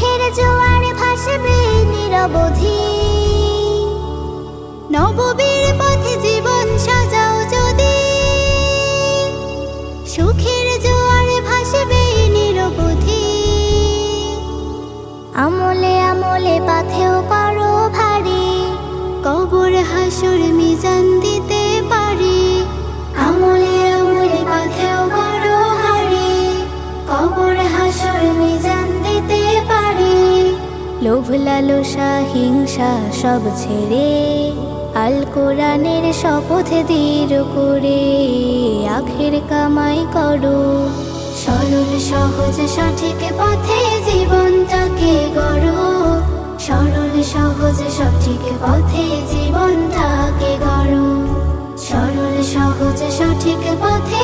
জোয়ার ভাসবে নিরবধি। নববীর পথে জীবন সাজাও যদি। সুখের জোয়ার ভাসবে নিরবধি। আমলে আমলে পাথেও করো ভারী। কবর হাসুর মিজান লোভ লালসা, হিংসা সব ছেড়ে আল কোরআনের শপথ দৃঢ় করে আখের কামাই করো। সরল, সহজ, সঠিক পথে জীবনটাকে গড়ো। সরল, সহজ, সঠিক পথে জীবনটাকে গড়ো। সরল, সহজ, সঠিক পথে